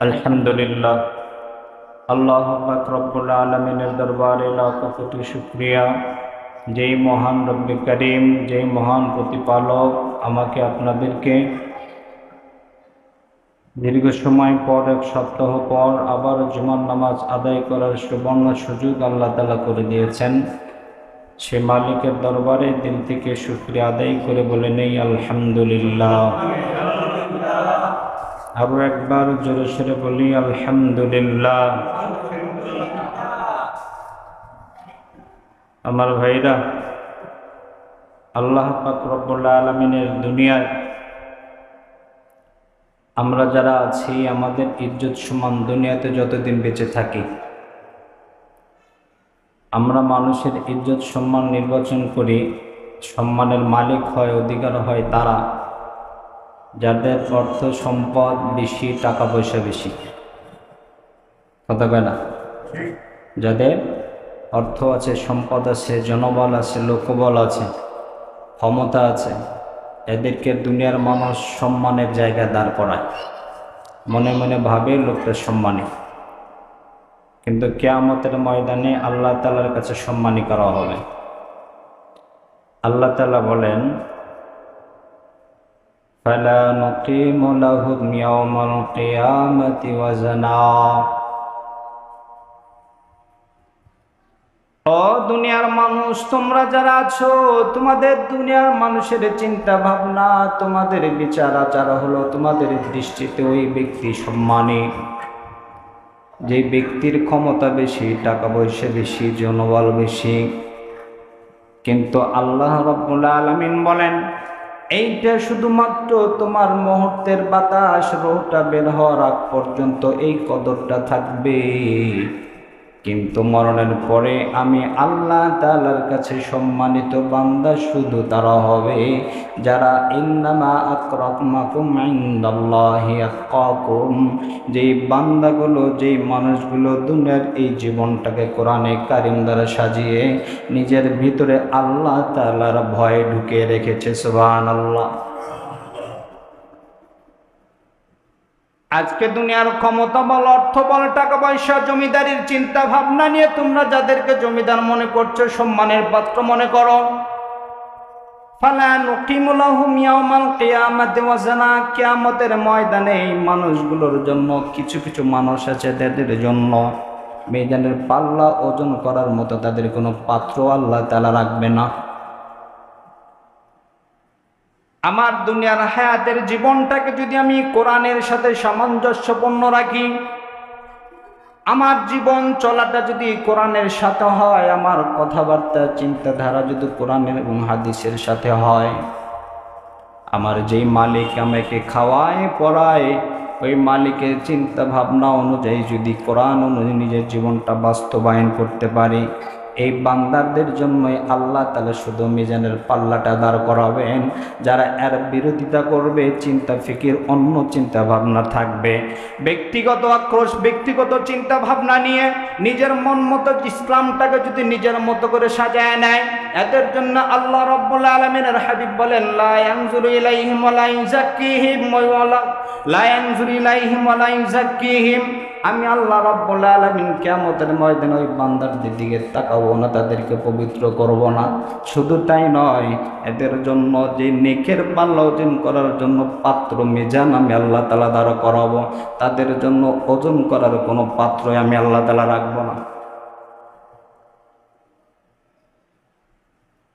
আলহামদুলিল্লাহ। আল্লাহ রব্বুল আলমিনের দরবারে লাখ শুক্রিয়া। যেই মহান রব্বি করিম, যেই মহান প্রতিপালক আমাকে আপনাদেরকে দীর্ঘ সময় পর, এক সপ্তাহ পর আবার জুমার নামাজ আদায় করার সুবর্ণ সুযোগ আল্লাহ তালা করে দিয়েছেন। সে মালিকের দরবারে দিন থেকে শুক্রিয়া আদায় করে বলে নেই, আলহামদুলিল্লাহ। আরও একবার জোরে সরে বলি, আলহামদুলিল্লাহ। আমার ভাইরা, আল্লাহ পাক রব্বুল আলমিনের দুনিয়ায় আমরা যারা আছি, আমাদের ইজ্জত সমান দুনিয়াতে যতদিন বেঁচে থাকি। আমরা মানুষের ইজ্জত সম্মান নির্বাচন করি, সম্মানের মালিক হয়, অধিকার হয় তারা। যাদের অর্থ সম্পদ বেশি, টাকা পয়সা বেশি। কথা না? যাদের অর্থ আছে, সম্পদ আছে, জনবল আছে, লোকবল আছে, ক্ষমতা আছে, এদেরকে দুনিয়ার মানুষ সম্মানের জায়গায় দাঁড় করায়। মনে মনে ভাবে লোকটা সম্মানী। কিন্তু কেয়ামতের ময়দানে আল্লাহ তালার কাছে সম্মানী করা হবে। আল্লাহ তালা বলেন فلا نقيم لهم يوم القيامة وزنا ও দুনিয়ার মানুষ তোমরা যারা আছো তোমাদের দুনিয়ার মানুষের চিন্তা ভাবনা তোমাদের বিচার আচার হলো তোমাদের দৃষ্টিতে ওই ব্যক্তি সম্মানী যে ব্যক্তির ক্ষমতা বেশি টাকা পয়সা বেশি জনবল বেশি কিন্তু আল্লাহ রব্বুল আলমিন বলেন এইটা শুধুমাত্র তোমার মুহূর্তের বাতাস রোহটা বের হওয়ার আগ পর্যন্ত এই কদরটা থাকবে। কিন্তু মরণের পরে আমি আল্লাহ তালার কাছে সম্মানিত বান্দা, শুধু তারা হবে যারা ইন্দামা আকরাকুম ইন্দাল্লাহি আতকাকুম। যেই বান্দাগুলো, যেই মানুষগুলো দুনিয়ার এই জীবনটাকে কোরআনে কারিম দ্বারা সাজিয়ে নিজের ভিতরে আল্লাহ তালার ভয় ঢুকে রেখেছে, সুবহানাল্লাহ। আজকে দুনিয়ার ক্ষমতা বল, অর্থ বল, টাকা পয়সা, জমিদারির চিন্তা ভাবনা নিয়ে তোমরা যাদেরকে জমিদার মনে করছ, সম্মানের পাত্র মনে করো। কিয়ামতের ময়দানে এই মানুষগুলোর জন্য কিছু কিছু মানুষ আছে তাদের জন্য। মেজানের পাল্লা ওজন করার মতো তাদের কোনো পাত্র আল্লাহ তালা রাখবে না। আমার দুনিয়ার হায়াতের জীবনটাকে যদি আমি কোরআনের সাথে সামঞ্জস্যপূর্ণ রাখি, আমার জীবন চলাটা যদি কোরআনের সাথে হয়, আমার কথাবার্তা, চিন্তাধারা যদি কোরআনের এবং হাদিসের সাথে হয়, আমার যেই মালিক আমাকে খাওয়ায়, পড়ায়, ওই মালিকের চিন্তা ভাবনা অনুযায়ী যদি কোরআন অনুযায়ী নিজের জীবনটা বাস্তবায়ন করতে পারি এই বান্দারদের জন্যই আল্লাহ তালা শুধু মিজানের পাল্লাটা দাঁড় করাবেন। যারা এর বিরোধিতা করবে, চিন্তা ফিকির, অন্য চিন্তা ভাবনা থাকবে। ব্যক্তিগত আক্রোশ, ব্যক্তিগত চিন্তা ভাবনা নিয়ে নিজের মন মতো ইসলামটাকে যদি নিজের মতো করে সাজায় নেয়, এদের জন্য আল্লাহ রব্বুল আলমিনের হাবিব বলেন লায়ানজুরু ইলাইহিম ওয়া লা ইউযাক্কিহিম। আমি আল্লাহ রব্বুল আলমিন কেমতের ময়দান ওই বান্দারদের দিকে তাকাবো না, তাদেরকে পবিত্র করব না। শুধু তাই নয়, এদের জন্য যে নেকের পাল্লা ওজন করার জন্য পাত্র মেজান আমি আল্লাহ তালা দ্বারা করাবো। তাদের জন্য ওজন করার কোনো পাত্রই আমি আল্লাহ তালা রাখব না।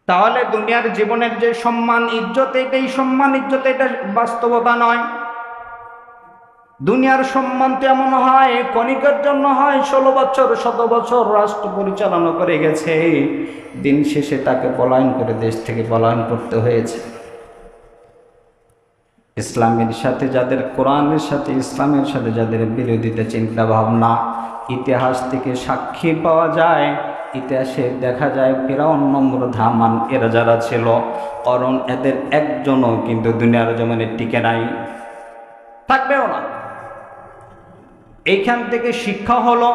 তাহলে দুনিয়ার জীবনের যে সম্মান, ইজ্জত, এটাই সম্মান, ইজ্জত, এটা বাস্তবতা নয়। দুনিয়ার সম্মান তেমন হয় কণিকার জন্য হয়, ষোলো বছর, শত বছর রাষ্ট্র পরিচালনা করে গেছে। দিন শেষে তাকে পলায়ন করে দেশ থেকে পলায়ন করতে হয়েছে। ইসলামের সাথে যাদের, কোরআনের সাথে, ইসলামের সাথে যাদের বিরোধিতা চিন্তা ভাবনা ইতিহাস থেকে সাক্ষী পাওয়া যায়, ইতিহাসে দেখা যায় ফেরাউন নম্র ধামান, এরা যারা ছিল, অরণ এদের একজনও কিন্তু দুনিয়ার জমিনে টিকে নাই। থাকবেও না। এইখান থেকে শিক্ষা হলো,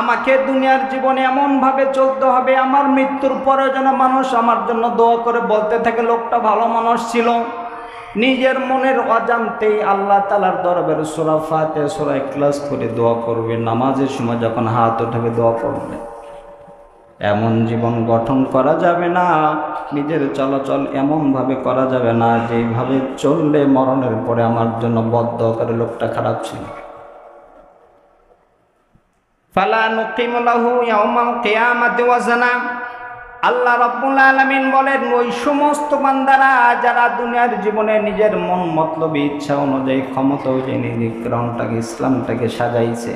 আমাকে দুনিয়ার জীবনে এমনভাবে চলতে হবে, আমার মৃত্যুর পরে যেন মানুষ আমার জন্য দোয়া করে বলতে থাকে, লোকটা ভালো মানুষ ছিল। নিজের মনের অজান্তেই আল্লাহ তালার দরবের সোরা ফাতে সোরা ক্লাস করে দোয়া করবে নামাজের সময় যখন হাত উঠাবে, দোয়া করবে এমন জীবন গঠন করা যাবে না, নিজের চলাচল এমনভাবে করা যাবে না, যেভাবে চললে মরণের পরে আমার জন্য বদ্ধ করে লোকটা খারাপ ছিল। আল্লাহ রব্বুল আলামিন বলেন, ওই সমস্ত বান্দারা যারা দুনিয়ার জীবনে নিজের মন মতলবী, ইচ্ছা অনুযায়ী ক্ষমতা অনুযায়ী নিজের গ্রহণটাকে, ইসলামটাকে সাজাইছে।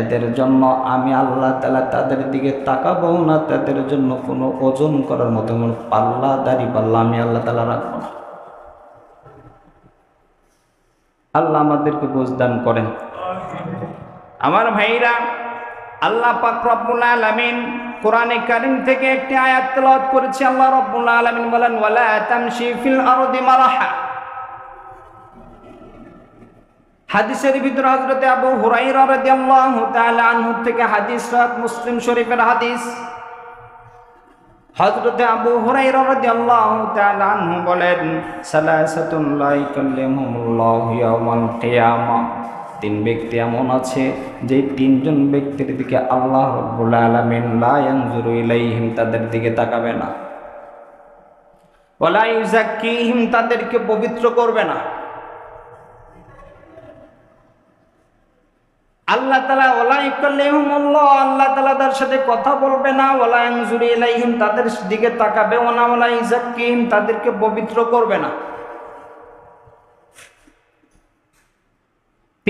এদের জন্য আমি আল্লাহ তালা তাদের দিকে তাকাবো না, তাদের জন্য কোনো ওজন করার মতো কোনো পাল্লা, দাড়ি, পাল্লা আমি আল্লাহ তালা রাখব না। আল্লাহ আমাদেরকে বুঝদান করেন। আমার ভাইরা আল্লাহ পাক রব্বুল আলামিন কোরআনে কারীম থেকে একটি আয়াত তেলাওয়াত করেছে। আল্লাহ রব্বুল আলামিন বলেন, ওয়ালা তামশি ফিল আরদি মারাহা। হাদিসের ভিতরে হযরতে আবু হুরায়রা রাদিয়াল্লাহু তাআলা আনহু থেকে হাদিস রাত মুসলিম শরীফের হাদিস। হযরতে আবু হুরায়রা রাদিয়াল্লাহু তাআলা আনহু বলেন, সালাসাতুন লা ইয়াকাল্লিমুহুল্লাহু ইয়াওমাল কিয়ামা। তিন ব্যক্তি এমন আছে যে তিনজন ব্যক্তির দিকে আল্লাহ রব্বুল আলামিন লা ইয়ানজুরু ইলাইহিম তাদের দিকে তাকাবে না। ইউজাক্কিহিম তাদেরকে পবিত্র করবে না। আল্লাহ তালা ওলাইকাল্লাহ আল্লাহ তালা তার সাথে কথা বলবে না ওলা আংজুরি ইলাইহিম তাদের দিকে তাকাবে ওনা ওলা ইজাক্কিহিম তাদেরকে পবিত্র করবে না।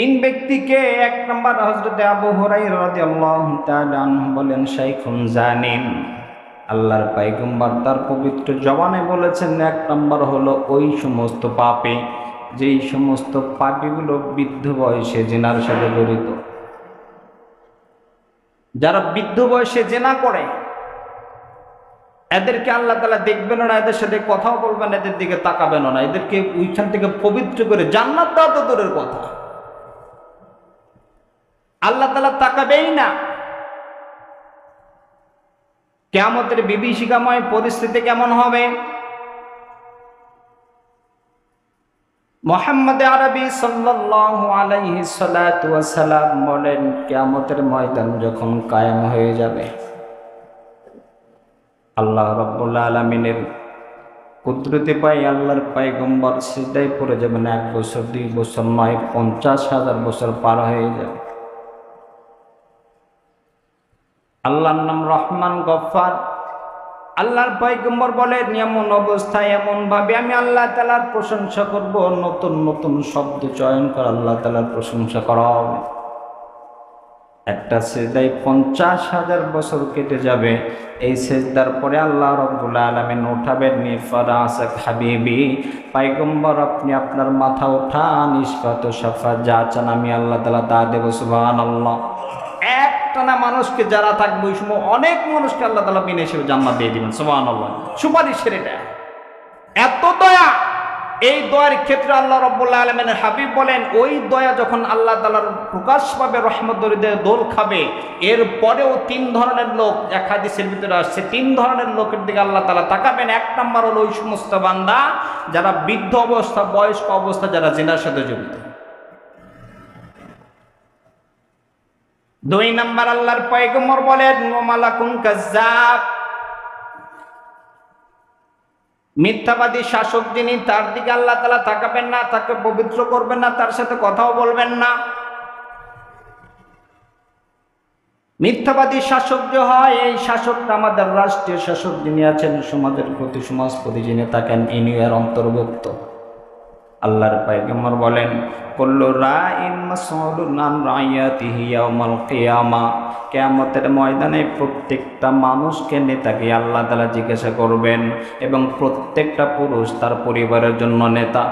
তিন ব্যক্তিকে এক নম্বর হজরতে আবু হরাই বলেন, শাইখুন জানিন আল্লাহর পাইগম্বার তার পবিত্র জবানে বলেছেন, এক নম্বর হলো ওই সমস্ত পাপে, যেই সমস্ত পাপিগুলো বৃদ্ধ বয়সে জেনার সাথে জড়িত। যারা বৃদ্ধ বয়সে জেনা করে, এদেরকে আল্লাহ তালা দেখবেন না, এদের সাথে কথাও বলবেন এদের দিকে তাকাবেন না। এদেরকে ওইখান থেকে পবিত্র করে জান্নাত দেওয়া তো দূরের কথা। আল্লাহ তালা তাকাবেই না। কেমতের বিভীষিকাময় পরিস্থিতি কেমন হবে? মোহাম্মদ আরবি ওয়াসালাম বলেন, কিয়ামতের ময়দান যখন কায়েম হয়ে যাবে, আল্লাহ রাব্বুল আলামিনের কুদরতে পাই আল্লাহর পায়গম্বর সিজদায় পড়ে যাবেন এক বছর, দুই বছর নয়, পঞ্চাশ হাজার বছর পার হয়ে যাবে। আল্লাহর নাম রহমান গফার। আল্লাহর পয়গম্বর বলেন এমন অবস্থায় এমন ভাবে আমি আল্লাহ তালার প্রশংসা করব, নতুন নতুন শব্দ চয়ন করে, আল্লাহ তালার প্রশংসা করা। হবে একটা সেজদায় পঞ্চাশ হাজার বছর কেটে যাবে, এই সেজদার পরে আল্লাহ রব্বুল আলমিন উঠাবেন নিফারাসাক হাবিবি। পাইগম্বর আপনি আপনার মাথা ওঠান ইস্পাত সাফা যা চান আমি আল্লাহ তালা তা দেব সুবাহ আল্লাহ একটানা মানুষকে যারা থাকবে, ওই সময় অনেক মানুষকে আল্লাহ তালা বিনে হিসেবে জান্নাত দিয়ে দিবেন সোমান আল্লাহ সুপারিশের এটা এত দয়া, এই দয়ার ক্ষেত্রে আল্লাহ রব্বুল্লাহ আলমেনের হাবিব বলেন, ওই দয়া যখন আল্লাহ তালার প্রকাশ পাবে রহমদরিদের দোল খাবে, এর পরেও তিন ধরনের লোক, এক হাদিসের ভিতরে আসছে, তিন ধরনের লোকের দিকে আল্লাহ তালা তাকাবেন। এক নম্বর হলো ওই সমস্ত বান্দা, যারা বৃদ্ধ অবস্থা, বয়স্ক অবস্থা, যারা জেনার সাথে জড়িত। দুই নাম্বার আল্লাহর পয়গম্বর বলেন মোমালাকুন কাজ্জাব। মিথ্যাবাদী শাসক যিনি, তার দিকে আল্লাহ তালা তাকাবেন না, তাকে পবিত্র করবেন না, তার সাথে কথাও বলবেন না। মিথ্যাবাদী শাসক যে হয়, এই শাসকটা আমাদের রাষ্ট্রীয় শাসক যিনি আছেন, সমাজের প্রতি, সমাজপতি যিনি থাকেন ইনি এর অন্তর্ভুক্ত। আল্লাহর পায়গম্বর বলেন, কল্লু রাইন মাসউলুন রাইয়াতিহি ইয়াউমাল কিয়ামা। কিয়ামতের ময়দানে প্রত্যেকটা মানুষকে নেতাকে আল্লাহ তাআলা জিজ্ঞাসা করবেন এবং প্রত্যেকটা পুরুষ তার পরিবারের জন্য নেতা।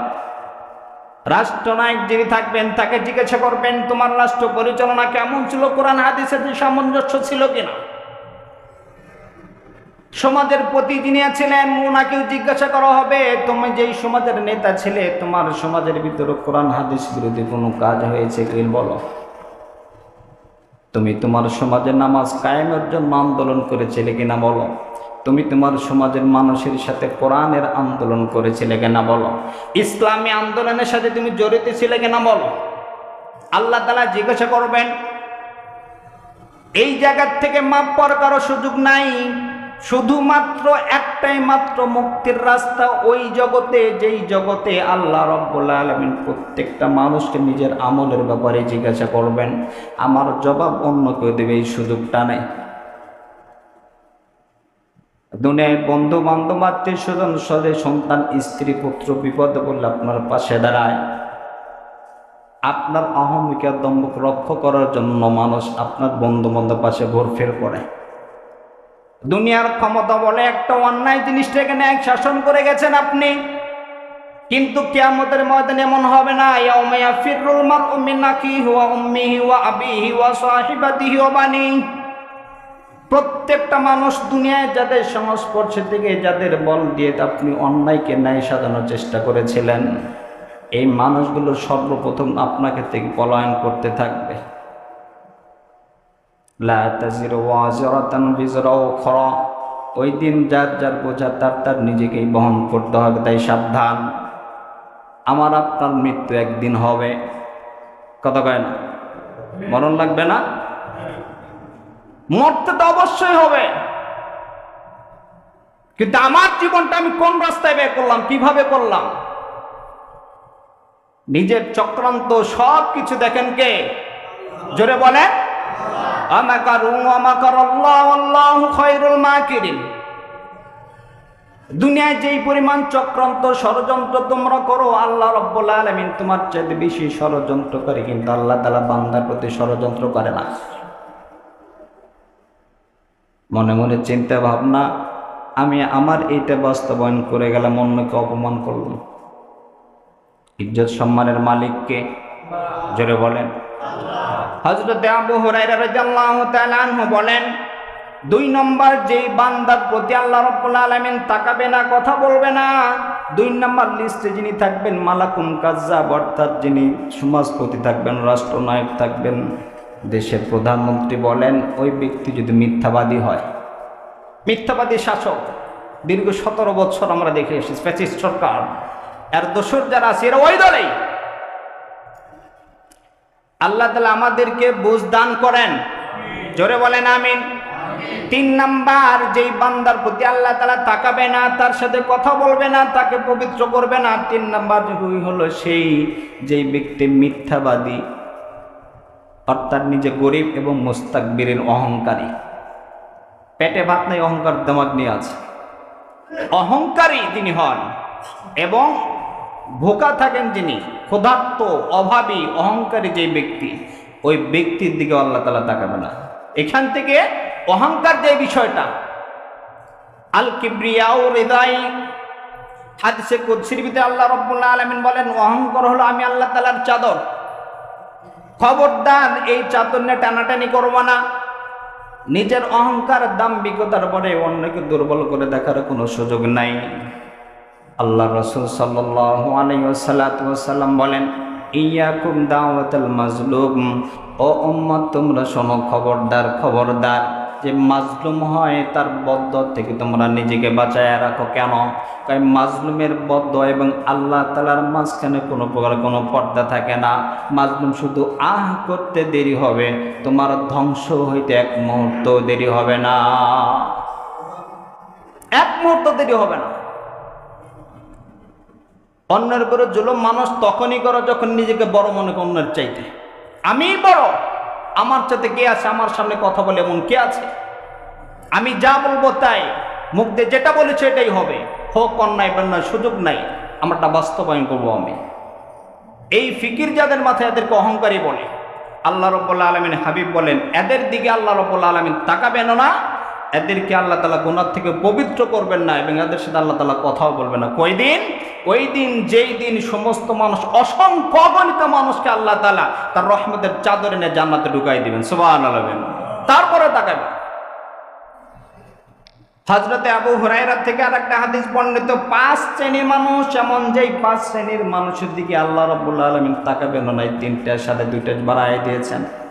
রাষ্ট্রনায়ক যিনি থাকবেন, তাকে জিজ্ঞাসা করবেন, তোমার রাষ্ট্র পরিচালনা কেমন ছিল? কোরআন, হাদিসের সামঞ্জস্য ছিল কিনা? সমাজের প্রতি যিনি ছিলেন ওনাকেও জিজ্ঞাসা করা হবে, তুমি যেই সমাজের নেতা ছিলে, তোমার সমাজের ভিতরে কোরআন, হাদিস বিরোধী কোনো কাজ হয়েছে কি? বলো। তুমি তোমার সমাজের নামাজ কায়েমের জন্য আন্দোলন করেছিলে কিনা বলো। তুমি তোমার সমাজের মানুষের সাথে কোরআনের আন্দোলন করেছিলে কিনা বলো। ইসলামী আন্দোলনের সাথে তুমি জড়িত ছিলে কিনা বলো। আল্লাহ তালা জিজ্ঞাসা করবেন, এই জায়গার থেকে মাপ পাওয়ার কারও সুযোগ নাই? শুধুমাত্র একটাই মাত্র মুক্তির রাস্তা ওই জগতে, যেই জগতে আল্লাহ রব্বুল আলমিন প্রত্যেকটা মানুষকে নিজের আমলের ব্যাপারে জিজ্ঞাসা করবেন। আমার জবাব অন্য কেউ দেবে, এই সুযোগটা নেই। দুনিয়ায় বন্ধু বান্ধব আত্মীয় স্বজন সদে সন্তান, স্ত্রী, পুত্র, বিপদে বললে আপনার পাশে দাঁড়ায়। আপনার অহমিকা দম্ভক রক্ষা করার জন্য মানুষ আপনার বন্ধু বান্ধব পাশে ঘোরফের করে। দুনিয়ার ক্ষমতা বলে একটা অন্যায় জিনিসটা এখানে এক শাসন করে গেছেন আপনি। কিন্তু কেয়ামতের ময়দানে এমন হবে না ইয়াউমায়া ফিররুল মারউ মিন আখিহি ওয়া উম্মিহি ওয়া আবিহি ওয়া সাহিবাতিহি প্রত্যেকটা মানুষ দুনিয়ায় যাদের সংস্পর্শে থেকে যাদের বল দিয়ে আপনি অন্যায়কে ন্যায় সাজানোর চেষ্টা করেছিলেন, এই মানুষগুলো সর্বপ্রথম আপনাকে থেকে পলায়ন করতে থাকবে। ওই দিন যার যার বোঝা তার তার নিজেকেই বহন করতে হবে, তাই সাবধান। আমার আপনার মৃত্যু একদিন হবে। কথা কয় না? মরণ লাগবে না? মরতে তো অবশ্যই হবে। কিন্তু আমার জীবনটা আমি কোন রাস্তায় বের করলাম, কীভাবে করলাম? নিজের চক্রান্ত সব কিছু দেখেন কে? জোরে বলে দুনিয়ায় যেই পরিমাণ চক্রান্ত ষড়যন্ত্র তোমরা করো, আল্লাহ রব্বুল আলামিন তোমার চাইতে বেশি ষড়যন্ত্র করে, কিন্তু আল্লাহ তাআলা বান্দার প্রতি ষড়যন্ত্র করে না। মনে মনে চিন্তা ভাবনা, আমি আমার এইটা বাস্তবায়ন করে গেলাম, অন্যকে অপমান করলাম। ইজ্জত সম্মানের মালিককে জোরে বলেন। হজরত আবু হুরাইরা বলেন, দুই নম্বর যেই বান্দার প্রতি আল্লাহ রাব্বুল আলামিন তাকাবে না, কথা বলবে না, দুই নম্বর লিস্টে যিনি থাকবেন মালাকুম কাজ্জাব, অর্থাৎ যিনি সমাজপতি থাকবেন, রাষ্ট্রনায়ক থাকবেন, দেশের প্রধানমন্ত্রী বলেন, ওই ব্যক্তি যদি মিথ্যাবাদী হয়, মিথ্যাবাদী শাসক, দীর্ঘ সতেরো বছর আমরা দেখে এসেছি, ফ্যাসিস্ট সরকার, এর দোসর যারা আছে এরা ওই দলেই। আল্লাহ তালা আমাদেরকে বুঝ দান করেন। জোরে বলেন আমিন। তিন নাম্বার, যেই বান্দার প্রতি আল্লাহ তালা তাকাবে না, তার সাথে কথা বলবে না, তাকে পবিত্র করবে না। তিন নাম্বার হলো সেই, যেই ব্যক্তি মিথ্যাবাদী, অর্থাৎ নিজে গরিব এবং মোস্তাকবীরের অহংকারী। পেটে ভাত নাই, অহংকার দেমাগ নিয়ে আছে। অহংকারী তিনি হন এবং ভোকা থাকেন যিনি, ক্ষুধার্ত, অভাবী, অহংকারী যে ব্যক্তি, ওই ব্যক্তির দিকে আল্লাহ তালা তাকাবে না। এখান থেকে অহংকার যে বিষয়টা আল কিব্রিয়াও হৃদয় হাদিসে কুদ্সির ভিতরে আল্লাহ রব্বুল্লাহ আলমিন বলেন, অহংকার হলো আমি আল্লাহ তালার চাদর। খবরদার, এই চাদর নিয়ে টানাটানি করব না। নিজের অহংকার, দাম্ভিকতার পরে অন্যকে দুর্বল করে দেখার কোনো সুযোগ নাই। আল্লাহ রসুল সাল্লাম বলেন, ইয়াকুম দাওয়াতাল মাজলুম। ও উম্মত, তোমরা শোনো, খবরদার খবরদার। যে মাজলুম হয়, তার বদ্ধ থেকে তোমরা নিজেকে বাঁচায় রাখো। কেন? তাই মাজলুমের বদ্ধ এবং আল্লাহ তালার মাঝখানে কোনো প্রকার কোনো পর্দা থাকে না। মাজলুম শুধু আহ করতে দেরি হবে, তোমার ধ্বংস হইতে এক মুহূর্ত দেরি হবে না। এক মুহূর্ত দেরি হবে না। অন্যের উপরে জুলুম, মানুষ তখনই করো যখন নিজেকে বড় মনে করে অন্যের চাইতে। আমি বড়, আমার চাইতে কে আছে? আমার সামনে কথা বলে এমন কে আছে? আমি যা বলব তাই, মুখ দিয়ে যেটা বলেছে এটাই হবে। হোক, অন্যায় বন্যায় সুযোগ নাই, আমারটা বাস্তবায়ন করব আমি। এই ফিকির যাদের মাথায় এদেরকে অহংকারী বলে, আল্লাহ রব্বুল্লা আলমিন হাবিব বলেন, এদের দিকে আল্লাহ রব্বুল্লা আলমিন তাকাবেন না এদেরকে আল্লাহ তালা গোনার থেকে পবিত্র করবেন না এবং এদের সাথে আল্লাহ তালা কথাও বলবেন না। কই দিন ওই দিন যেই দিন সমস্ত মানুষ, অসংখ্য অগণিত মানুষকে আল্লাহ তালা তার রহমতের চাদর এনে জান্নাতে ঢুকাই দিবেন। সুবাহ আলবেন তারপরে তাকাবেন। হজরতে আবু হুরাইরা থেকে আর একটা হাদিস বর্ণিত, পাঁচ শ্রেণির মানুষ, এমন যেই পাঁচ শ্রেণির মানুষের দিকে আল্লাহ রব্বুল্লা আলমিন তাকাবেন না এই তিনটার সাথে দুইটা বাড়াই দিয়েছেন।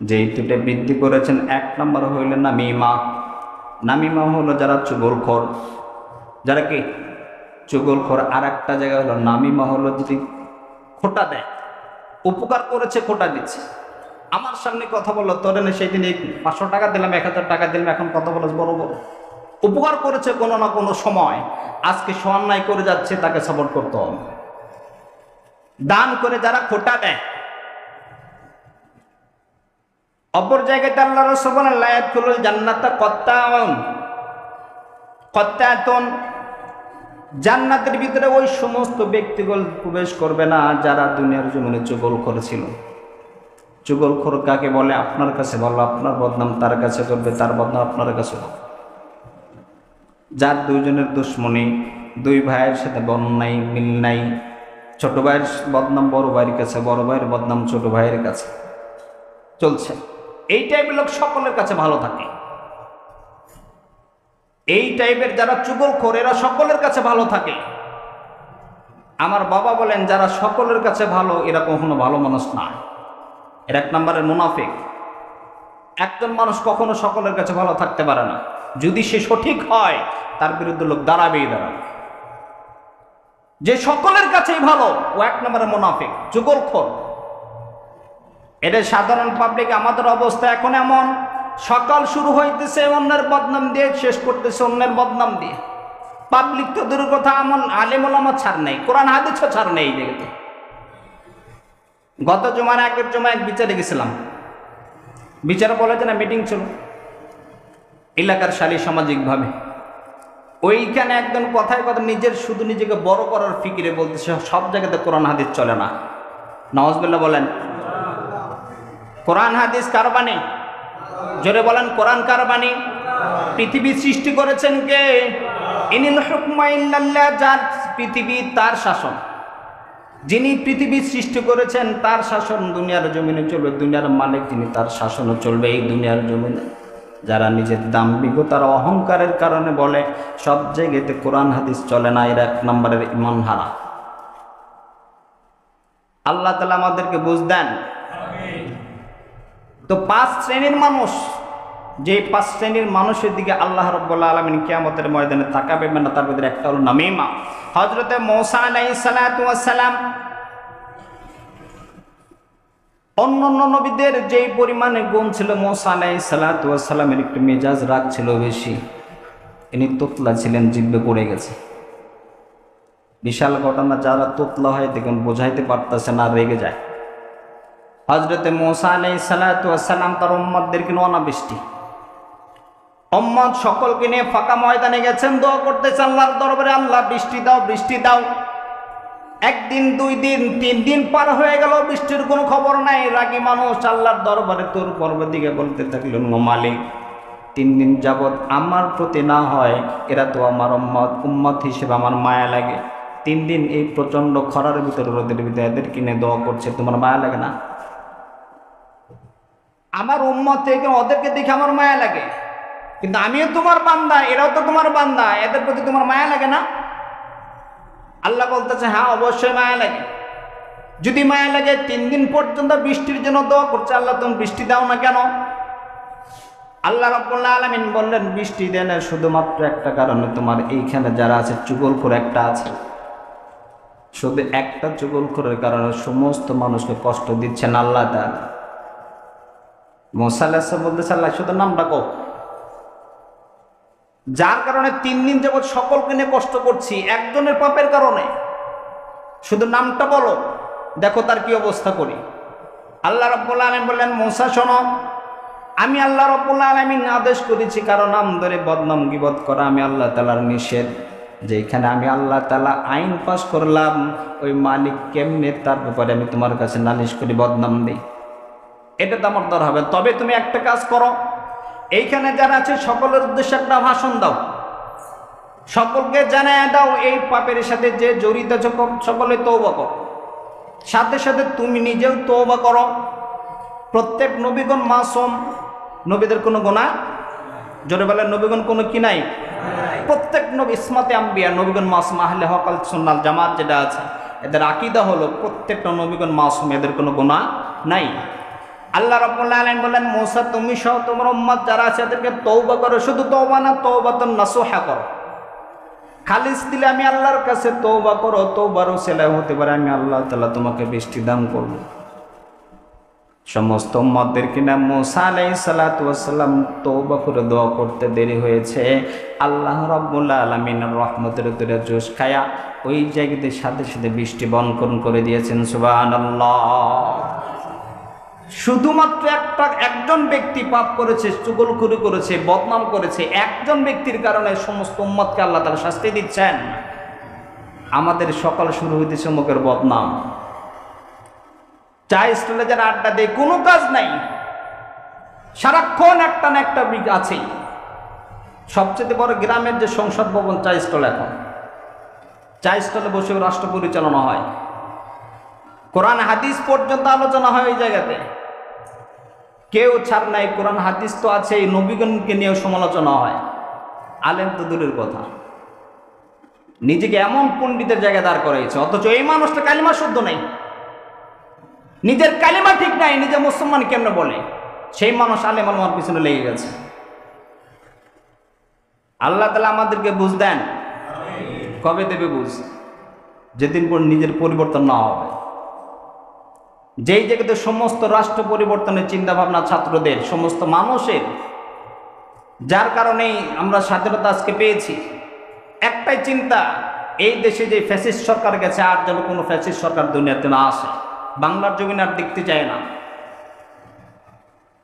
যেই দুটো বৃদ্ধি করেছেন, এক নম্বর হইলেন না মিমা নামিমা হলো যারা চুগলখোর। যারা কি? চুগলখোর। আর একটা জায়গা হলো নামিমা হলো যদি খোটা দেয়, উপকার করেছে, খোটা দিচ্ছে। আমার সামনে কথা বলল, তোর সেই দিন এই পাঁচশো টাকা দিলাম, এক হাজার টাকা দিলাম, এখন কথা বলো বড় বড় উপকার করেছে কোনো না কোনো সময়। আজকে সে অন্যায় করে যাচ্ছে, তাকে সাপোর্ট করতে হবে। দান করে যারা খোটা দেয় অপর জায়গাতে আল্লাহ রসবন লায়াতুল জান্নাতা কত্তাউন। কত্তায়তন জান্নাতের ভিতরে ওই সমস্ত ব্যক্তিগণ প্রবেশ করবে না যারা দুনিয়ার জমিনে চুগল করেছিল। চুগলখোর কাকে বলে? আপনার কাছে বলো, আপনার বদনাম তার কাছে করবে, তার বদনাম আপনার কাছে করবে। যার দুইজনের দুশ্মনী, দুই ভাইয়ের সাথে বন নাই, মিল নাই, ছোট ভাইয়ের বদনাম বড় ভাইয়ের কাছে, বড় ভাইয়ের বদনাম ছোট ভাইয়ের কাছে। চলছে। এই টাইপের লোক সকলের কাছে ভালো থাকে। এই টাইপের যারা চুগল চুগলখোর এরা সকলের কাছে ভালো থাকে। আমার বাবা বলেন, যারা সকলের কাছে ভালো, এরা কখনো ভালো মানুষ না। এর এক নম্বরের মুনাফিক। একজন মানুষ কখনো সকলের কাছে ভালো থাকতে পারে না। যদি সে সঠিক হয়, তার বিরুদ্ধে লোক দাঁড়াবেই দাঁড়াবে। যে সকলের কাছেই ভালো, ও এক নম্বরের মুনাফিক যুগল যুগলখোর এটা সাধারণ পাবলিক আমাদের অবস্থা এখন এমন। সকাল শুরু হইতেছে, অন্যের বদনাম দিয়ে, শেষ করতেছে অন্যের বদনাম দিয়ে। পাবলিক তো দূরের কথা, এমন আলেমুলামা ছাড় নেই, কোরআন হাদিসও ছাড় নেই জায়গাতে। গত জমার আগের জমা এক বিচারে গেছিলাম। বিচারে বলে যে না মিটিং ছিল। এলাকার সালি সামাজিকভাবে। ওইখানে একজন কথায় কথা, নিজের শুধু নিজেকে বড় করার ফিকিরে বলতেছে, সব জায়গাতে কোরআন হাদিস চলে না। নওয়াজবিল্লা বলেন কোরআন হাদিস কার বাণী? জোরে বলেন, কোরআন কার বাণী? পৃথিবী সৃষ্টি করেছেন কে? যার পৃথিবী তার শাসন। যিনি পৃথিবী সৃষ্টি করেছেন, তার শাসন দুনিয়ার জমিনে চলবে, দুনিয়ার মালিক যিনি, তার শাসনও চলবে এই দুনিয়ার জমিনে। যারা নিজের দাম্ভিক তার অহংকারের কারণে বলে, সব জায়গাতে কোরআন হাদিস চলে না, এর এক নম্বরের ইমান হারা আল্লাহ তালা আমাদেরকে বুঝ দেন তো পাঁচ শ্রেণির মানুষ যে পাঁচ শ্রেণির মানুষের দিকে আল্লাহ রব্বুল্লা আলমিন কিয়ামতের ময়দানে তাকাবে না তার ভিতরে একটা হলো নামিমা। হজরতে মৌসা আলাই অন্য অন্য নবীদের যেই পরিমাণে গুণ ছিল, মৌসা আলাই সালাতামের একটু মেজাজ রাগ ছিল বেশি। ইনি তোতলা ছিলেন, জিব্বে পড়ে গেছে। বিশাল ঘটনা, যারা তোতলা হয়, দেখুন, বোঝাইতে পারতেছে না, রেগে যায়। হজরতে মোসা আলাই সালাতাম তার উম্মদদেরকে অনাবৃষ্টি। উম্মদ সকলকে নিয়ে ফাঁকা ময়দানে গেছেন, দোয়া করতেছে আল্লাহর দরবারে, আল্লাহ, বৃষ্টি দাও বৃষ্টি দাও। একদিন, দুই দিন, তিন দিন পার হয়ে গেল, বৃষ্টির কোনো খবর নাই। রাগী মানুষ আল্লাহর দরবারে তোর পর্ব দিকে বলতে থাকলেন মালিক, তিন দিন যাবৎ আমার প্রতি না হয়, এরা তো আমার উম্মত উম্মত হিসেবে আমার মায়া লাগে। তিন দিন এই প্রচণ্ড খরার ভিতরে, রোদের ভিতরে এদের কিনে দোয়া করছে, তোমার মায়া লাগে না? আমার উম্মত থেকে ওদেরকে দেখে আমার মায়া লাগে। কিন্তু আমিও তোমার বান্দা, এরাও তো তোমার বান্দা, এদের প্রতি তোমার মায়া লাগে না? আল্লাহ বলতেছে হ্যাঁ অবশ্যই মায়া লাগে। যদি মায়া লাগে, তিন দিন পর্যন্ত বৃষ্টির জন্য দোয়া করছে, আল্লাহ তুমি বৃষ্টি দাও না কেন? আল্লাহ রব্বুল্লাহ আলমিন বললেন, বৃষ্টি দেন শুধুমাত্র একটা কারণে, তোমার এইখানে যারা আছে, চুগলখোর একটা আছে। শুধু একটা চুগলখোরের কারণে সমস্ত মানুষকে কষ্ট দিচ্ছেন আল্লাহ তাআলা। মোসাল্লাহ বলতেছে, আল্লাহ, শুধু নামটা কো যার কারণে তিন দিন যাবৎ সকলকে নিয়ে কষ্ট করছি, একজনের পাপের কারণে। শুধু নামটা বলো, দেখো তার কি অবস্থা করি। আল্লাহ রব্বুল্লা আলম বললেন, মোসা, শোনো, আমি আল্লাহ রব্বুল্লা আলমিন আদেশ করেছি কারণ নাম ধরে বদনাম গিবত করা, আমি আল্লাহ তালার নিষেধ। যে এখানে আমি আল্লাহ তালা আইন পাস করলাম, ওই মালিক কেমনে তার ব্যাপারে আমি তোমার কাছে নালিশ করি, বদনাম দিই? এটা তো আমার দর হবে। তবে তুমি একটা কাজ করো। এইখানে যারা আছে, সকলের উদ্দেশ্যে একটা ভাষণ দাও। সকলকে জানায় দাও, এই পাপের সাথে যে জড়িত সকলে তৌবা করো। সাথে সাথে তুমি নিজেও তৌবা করো। প্রত্যেক নবীগণ মাসম। নবীদের কোনো গোনা জোরে বলেন, নবীগণ কোনো কি নাই? প্রত্যেক নবী, ইসমাতে আম্বিয়া, নবীগণ মাসুম, আহলে হকাল সুন্নাল জামাত যেটা আছে, এদের আকিদা হলো প্রত্যেকটা নবীগণ মাসুম, এদের কোনো গোনা নাই। আল্লাহ রব্বুল্লাহ আলাইন বলেন মৌসা, তুমি সহ তোমার উম্মত যারা আছে, এদেরকে তৌবা করো। শুধু তৌবা না তৌবা তো নাসোহা করো। খালিস দিলে আমি আল্লাহর কাছে তৌবা করো তৌবারও সেলাই হতে পারে, আমি আল্লাহ তালা তোমাকে বৃষ্টি দান করব। সমস্ত উম্মতদের কিনা মোসা আলাই সালাতাম তৌবা করে দোয়া করতে দেরি হয়েছে। আল্লাহ রব্বুল্লাহ আলমিনের রহমতের তোরে জোশ খায়া ওই জায়গাতে সাথে সাথে বৃষ্টি বনকরণ করে দিয়েছেন সুবাহ শুধুমাত্র একটা, একজন ব্যক্তি পাপ করেছে, চুগলখুরি করেছে, বদনাম করেছে, একজন ব্যক্তির কারণে সমস্ত উম্মতকে আল্লাহ তালা শাস্তি দিচ্ছেন। আমাদের সকাল শুরু হইতেছে মুখের বদনাম। চা স্টলে যারা আড্ডা দেয়, কোনো কাজ নাই। সারাক্ষণ একটা না একটা বিগ আছেই। সবচেয়ে বড় গ্রামের যে সংসদ ভবন চা স্টল এখন। চা স্টলে বসে রাষ্ট্র পরিচালনা হয়। কোরআন হাদিস পর্যন্ত আলোচনা হয় ওই জায়গাতে। কেউ ছাড় নাই, কোরআন হাদিস তো আছে, এই নবীগণকে নিয়েও সমালোচনা হয়। আলেম তো দূরের কথা। নিজেকে এমন পণ্ডিতের জায়গায় দাঁড় করাইছে, অথচ এই মানুষটা কালিমা শুদ্ধ নেই। নিজের কালিমা ঠিক নাই নিজে মুসলমান কেমনে বলে? সেই মানুষ আলেম আলমার পিছনে লেগে গেছে। আল্লাহ তালা আমাদেরকে বুঝ দেন। কবে দেবে বুঝ? যেদিন পর নিজের পরিবর্তন না হবে। যেই জায়গাতে সমস্ত রাষ্ট্র পরিবর্তনের চিন্তা ভাবনা ছাত্রদের, সমস্ত মানুষের, যার কারণেই আমরা স্বাধীনতা আজকে পেয়েছি। একটাই চিন্তা, এই দেশে যে ফ্যাসিস্ট সরকার গেছে, আর যেন কোনো ফ্যাসিস্ট সরকার দুনিয়াতে না আসে। বাংলার জমিন আর দেখতে চায় না।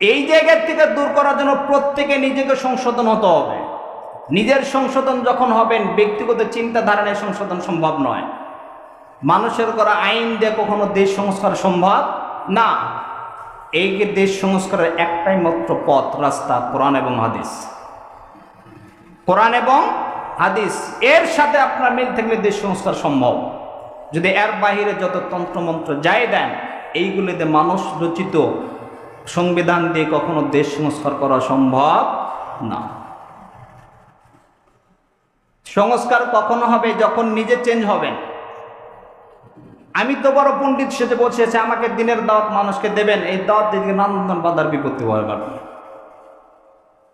এই জায়গার থেকে দূর করার জন্য প্রত্যেকে নিজেকে সংশোধন হতে হবে। নিজের সংশোধন যখন হবেন, ব্যক্তিগত চিন্তাধারণের সংশোধন সম্ভব নয়। মানুষের করা আইন দিয়ে কখনো দেশ সংস্কার সম্ভব? না। এই যে দেশ সংস্কারের একটাই মাত্র পথ, রাস্তা, কোরআন এবং হাদিস। কোরআন এবং হাদিস, এর সাথে আপনার মিল থাকলে দেশ সংস্কার সম্ভব। যদি এর বাহিরে যত তন্ত্রমন্ত্র যাই দেন এইগুলিতে মানুষ রচিত সংবিধান দিয়ে কখনো দেশ সংস্কার করা সম্ভব না। সংস্কার কখনো হবে যখন নিজে চেঞ্জ হবেন। আমি তো বড় পণ্ডিত সেজে বসেছে আমাকে দিনের দাওয়াত মানুষকে দেবেন, এই দাওয়াত দিকে নানান বাধার বিপত্তি হওয়ার গেল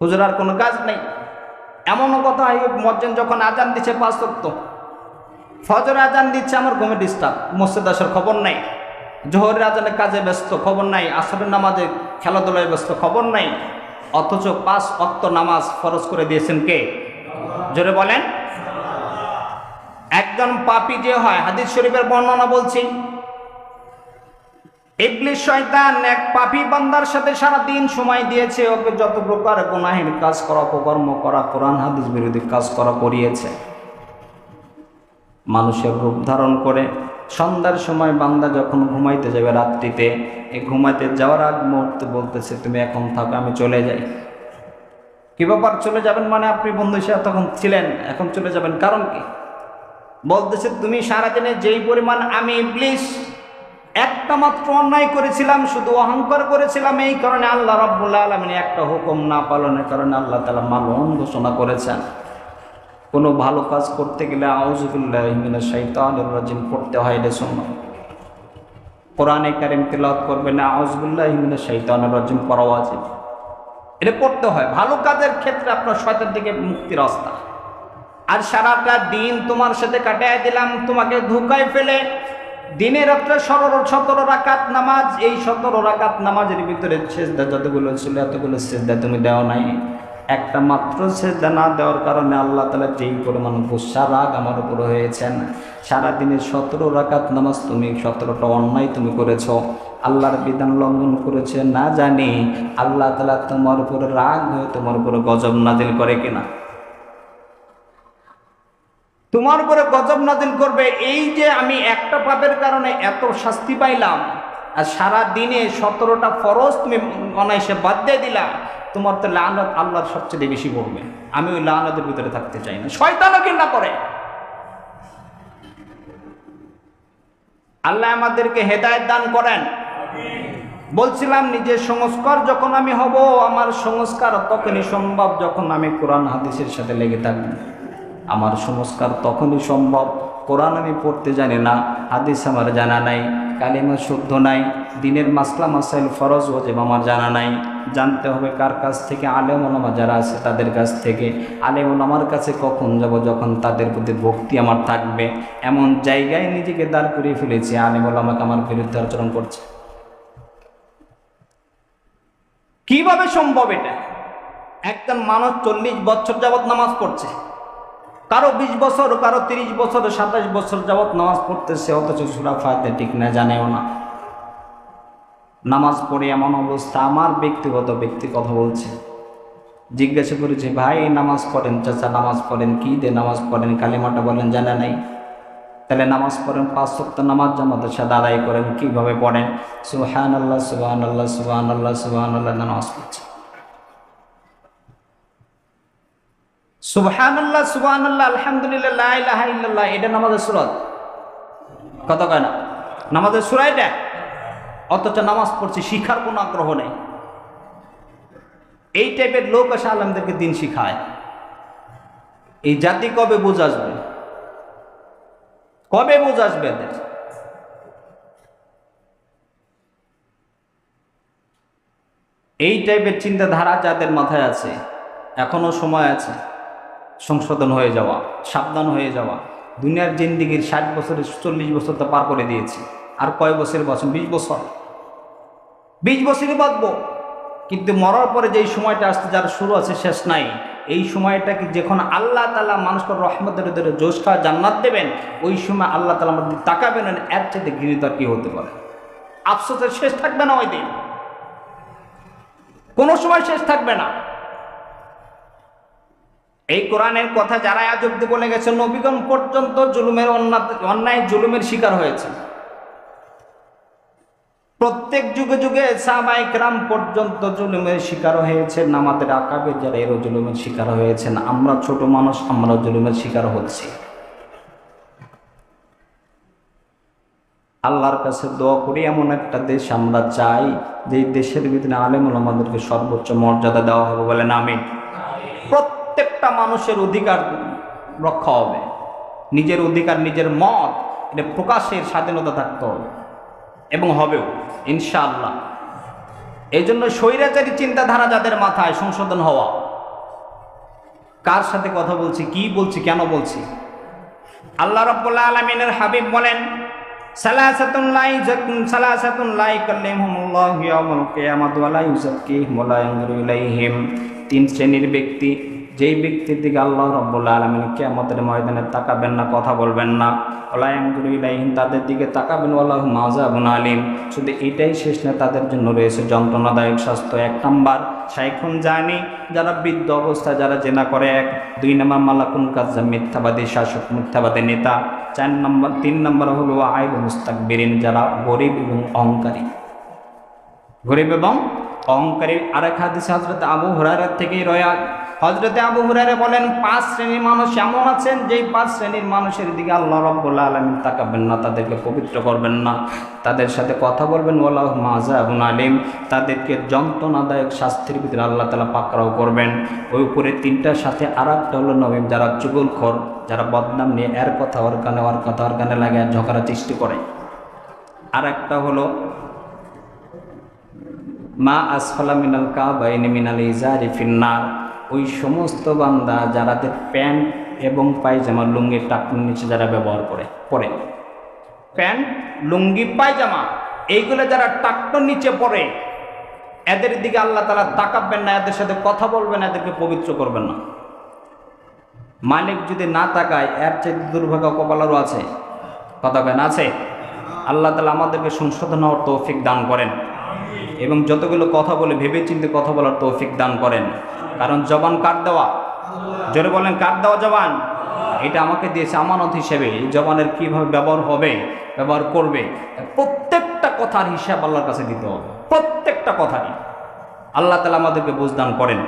হুজুর, আর কোনো কাজ নেই। এমনও কথা মজ্জেন যখন আজান দিচ্ছে পাঁচ তত্ত্ব ফজর আজান দিচ্ছে আমার ঘুমে ডিস্টার্ব, মসজিদ আসার খবর নাই। জোহরের আজানের কাজে ব্যস্ত, খবর নাই। আসরের নামাজে খেলাধুলায় ব্যস্ত, খবর নাই। অথচ পাঁচ অক্ত নামাজ ফরজ করে দিয়েছেন কে? জোরে বলেন। একজন পাপি যে হয়, হাদিস শরীফের বর্ণনা বলছি। ইবলিশ শয়তান এক পাপি বান্দার সাথে সারা দিন সময় দিয়েছে, ওকে যত প্রকার গুনাহীন কাজ করা, অপকর্ম করা, কোরআন, হাদিস বিরোধী কাজ করা করিয়েছে। মানুষের রূপ ধারণ করে সন্ধ্যার সময় বান্দা যখন ঘুমাইতে যাবে রাত্রিতে, এই ঘুমাইতে যাওয়ার আগ মুহূর্তে বলতেছে, তুমি এখন থাকো, আমি চলে যাই। কি ব্যাপার, চলে যাবেন মানে আপনি বন্ধু হিসেবে তখন ছিলেন, এখন চলে যাবেন কারণ কি? বলতেছে, তুমি সারাদিনে যেই পরিমাণ আমি ইবলিশ একটা মাত্র অন্যায় করেছিলাম, শুধু অহংকার করেছিলাম, এই কারণে আল্লাহ রব্বুল্লাহ আলমিন একটা হুকুম না পালনের কারণে আল্লাহ তালা মালন ঘোষণা করেছেন। কোনো ভালো কাজ করতে গেলে আউজুবুল্লাহ শাইতানুর রাজিম পড়তে হয় রে শোনো কোরআনে কারিম তেলাওয়াত করবে না আউজুবুল্লাহ হিমিনা শাইতানুর রাজিম পড়াও আছে এটা পড়তে হয়। ভালো কাজের ক্ষেত্রে আপনার শয়তান থেকে মুক্তির রাস্তা। আর সারাটা দিন তোমার সাথে কাটায় দিলাম, তোমাকে ধোকায় ফেলে। দিনে রাত্রে সতেরো সতেরো রাকাত নামাজ, এই সতেরো রাকাত নামাজের ভিতরে সেজদা যতগুলো ছিল, এতগুলো সেজদা তুমি দেওয়া নাই। একটা মাত্র সেজদা না দেওয়ার কারণে আল্লাহ তালা যেই পরিমাণ গুসা, রাগ আমার উপর হয়েছেন। সারাদিনের সতেরো রাকাত নামাজ তুমি, সতেরোটা অন্যায় তুমি করেছ। আল্লাহর বিধান লঙ্ঘন করেছে, না জানি আল্লাহ তালা তোমার উপরে রাগ হয়ে তোমার উপরে গজব নাজিল করে কিনা। তোমার উপরে গজব নাজিল করবে। এই যে আমি একটা পাপের কারণে এত শাস্তি পাইলাম, আর সারা দিনে সতেরোটা ফরজ তুমি অনায়াসে বাদ দিয়ে দিলা, তোমার তো লানত আল্লাহর সবচেয়ে বেশি পড়বে আমি ওই লানতের ভিতরে থাকতে চাই না। শয়তানও কিনা করে। আল্লাহ আমাদেরকে হেদায়ত দান করেন। বলছিলাম নিজের সংস্কার যখন আমি হব, আমার সংস্কার তখনই সম্ভব যখন আমি কোরআন হাদিসের সাথে লেগে থাকব। আমার সংস্কার তখনই সম্ভব। কোরআন আমি পড়তে জানি না, হাদিস আমার জানা নাই, কালিমা শুদ্ধ নাই, দিনের মাসলা মাসাইল ফরজ ওজেব আমার জানা নাই। জানতে হবে কার কাছ থেকে, আলেম ওলামা যারা আছে তাদের কাছ থেকে, আলেম ওলামার কাছে কখন যাব যখন তাদের প্রতি ভক্তি আমার থাকবে। এমন জায়গায় নিজেকে দাঁড় করিয়ে ফেলেছি, আলেম ওলামাকে আমার বিরুদ্ধে আচরণ করছে। কীভাবে সম্ভব এটা? একজন মানুষ চল্লিশ বছর যাবৎ নামাজ পড়ছে। কারও বিশ বছর, কারও তিরিশ বছর, সাতাশ বছর যাবৎ নামাজ পড়তেছে, অথচ সুরা ফাতে ঠিক না, জানেও না। নামাজ পড়ে এমন অবস্থা, আমার ব্যক্তিগত ব্যক্তি কথা বলছে। জিজ্ঞাসা করেছে, ভাই, নামাজ পড়েন, চাচা, নামাজ পড়েন, কি দে নামাজ পড়েন, কালিমাটা বলেন, জানা নাই? তাহলে নামাজ পড়েন, পাঁচ সপ্তাহ নামাজ জামাতের সাথে আদায় করেন, কীভাবে পড়েন? সুহান আল্লাহ সুবাহান আল্লাহ সুবাহান আল্লাহ সুবাহান আল্লাহ নামাজ পড়ছে। সুবহানাল্লাহ সুবহানাল্লাহ, আলহামদুলিল্লাহ ইলাহা ইল্লাল্লাহ, এটা নামাজের সুরত। কত কয় না? নামাজের সুরা এটা? অথচ নামাজ পড়ছি শিখার কোনো আগ্রহ নেই। এই টাইপের লোক আসে আলমদেরকে দিন শিখায়। এই জাতি কবে বুঝ আসবে? কবে বুঝ আসবে এদের? এই টাইপের চিন্তাধারা যাদের মাথায় আছে, এখনও সময় আছে। সংশোধন হয়ে যাওয়া, সাবধান হয়ে যাওয়া। দুনিয়ার জিন্দিগির ষাট বছরের চল্লিশ বছর তো পার করে দিয়েছি। আর কয় বছর বছর? বিশ বছর। বিশ বছরই বাঁচব। কিন্তু মরার পরে যেই সময়টা আসতে যার শুরু আছে, শেষ নাই। এই সময়টাকে যখন আল্লাহ তালা মানুষকে রহমতের ধরে জোশ জান্নাত দেবেন, ওই সময় আল্লাহ তালা আমাদের তাকাবেন এর চাইতে ঘৃণিত আর কি হতে পারে? আফসোসের শেষ থাকবে না ওই দিন। কোনো সময় শেষ থাকবে না। এই কোরআনের কথা যারা আজ অব্দি বলে গেছে, নবীগণ পর্যন্ত জুলুমের অন্যায় জুলুমের শিকার হয়েছে। প্রত্যেক যুগে যুগে সাহবাইকরাম পর্যন্ত জুলুমের শিকার হয়েছেন আমাদের আকাবে যারা এরও জুলুমের শিকার হয়েছেন, আমরা ছোট মানুষ, আমরা জুলুমের শিকার হচ্ছি। আল্লাহর কাছে দোয়া করি, এমন একটা দেশ আমরা চাই যে দেশের ভিতরে আলেমুল আমাদেরকে সর্বোচ্চ মর্যাদা দেওয়া হবে বলে আমি প্রত্যেকটা মানুষের অধিকার রক্ষা হবে। নিজের অধিকার, নিজের মত, এটা প্রকাশের স্বাধীনতা থাকতে হবে। এবং হবেও, ইনশাআল্লাহ। এই জন্য স্বৈরাচারী চিন্তাধারা যাদের মাথায় সংশোধন হওয়া, কার সাথে কথা বলছি, কি বলছি, কেন বলছি? আল্লাহ রব্বুল্লাহ আলমিনের হাবিব বলেন তিন শ্রেণির ব্যক্তি যেই ব্যক্তির দিকে আল্লাহ রব্বুল্লাহ আলমিন কেয়ামতের ময়দানে তাকাবেন না, কথা বলবেন না ওলা তাদের দিকে তাকাবেন ওয়াল্লাহ মাযাবুন আলিম। শুধু এটাই শেষ না তাদের জন্য রয়েছে যন্ত্রণাদায়ক স্বাস্থ্য। এক নম্বর, শাইখুন জানি, যারা বৃদ্ধ অবস্থায়, যারা জেনা করে, এক। দুই নম্বর, মালাকুন কাজা মিথ্যাবাদী শাসক, মিথ্যাবাদী নেতা। চার নম্বর, তিন নম্বর হলো আইল মুস্তাকবিরিন, যারা গরিব এবং অহংকারী। গরিব এবং অহংকারী। আরেক হাদিস হজরত আবু হুরারের থেকেই রয়া হজরতে আবু হুরারে বলেন, পাঁচ শ্রেণির মানুষ এমন আছেন যেই পাঁচ শ্রেণির মানুষের দিকে আল্লাহ রব্বুল্লা আলমিন তাকাবেন না, তাদেরকে পবিত্র করবেন না। তাদের সাথে কথা বলবেন ওল্লাহ মাজা এবং আলিম। তাদেরকে যন্ত্রণাদায়ক শাস্তির ভিতরে আল্লাহ তালা পাকড়াও করবেন। ওই উপরে তিনটার সাথে আর একটা হলো নবীন যারা চুগলখর, যারা বদনাম নিয়ে এর কথা ওর কানে, ওর কথা ওর কানে লাগে ঝগড়া সৃষ্টি করে। আর একটা হলো, মা আসফালা মিনাল কা বাইনি মিনাল ইজারি ফিন্নার। ওই সমস্ত বান্দা যারাদের প্যান্ট এবং পায়জামা, লুঙ্গির টাকুর নিচে যারা ব্যবহার করে, পরে। প্যান্ট, লুঙ্গি, পায়জামা, এইগুলো যারা টাকটোর নিচে পড়ে এদের দিকে আল্লাহ তালা তাকাবেন না, এদের সাথে কথা বলবেন এদেরকে পবিত্র করবেন না। মালিক যদি না তাকায়, এর চেয়ে দুর্ভাগ্য কপালারও আছে। কথা কেন আছে? আল্লাহ তালা আমাদেরকে সংশোধন হওয়ার তৌফিক দান করেন। এবং যতগুলো কথা বলে ভেবে চিন্তে কথা বলার তৌফিক দান করেন। কারণ জবান কার দেওয়া? জোরে বলেন, কার দেওয়া জবান? এটা আমাকে দিয়েছে আমানত হিসেবে। জবানের কীভাবে ব্যবহার হবে, ব্যবহার করবে, প্রত্যেকটা কথার হিসাব আল্লাহর কাছে দিতে হবে। প্রত্যেকটা কথারই। আল্লাহ তালা আমাদেরকে বুঝদান করেন।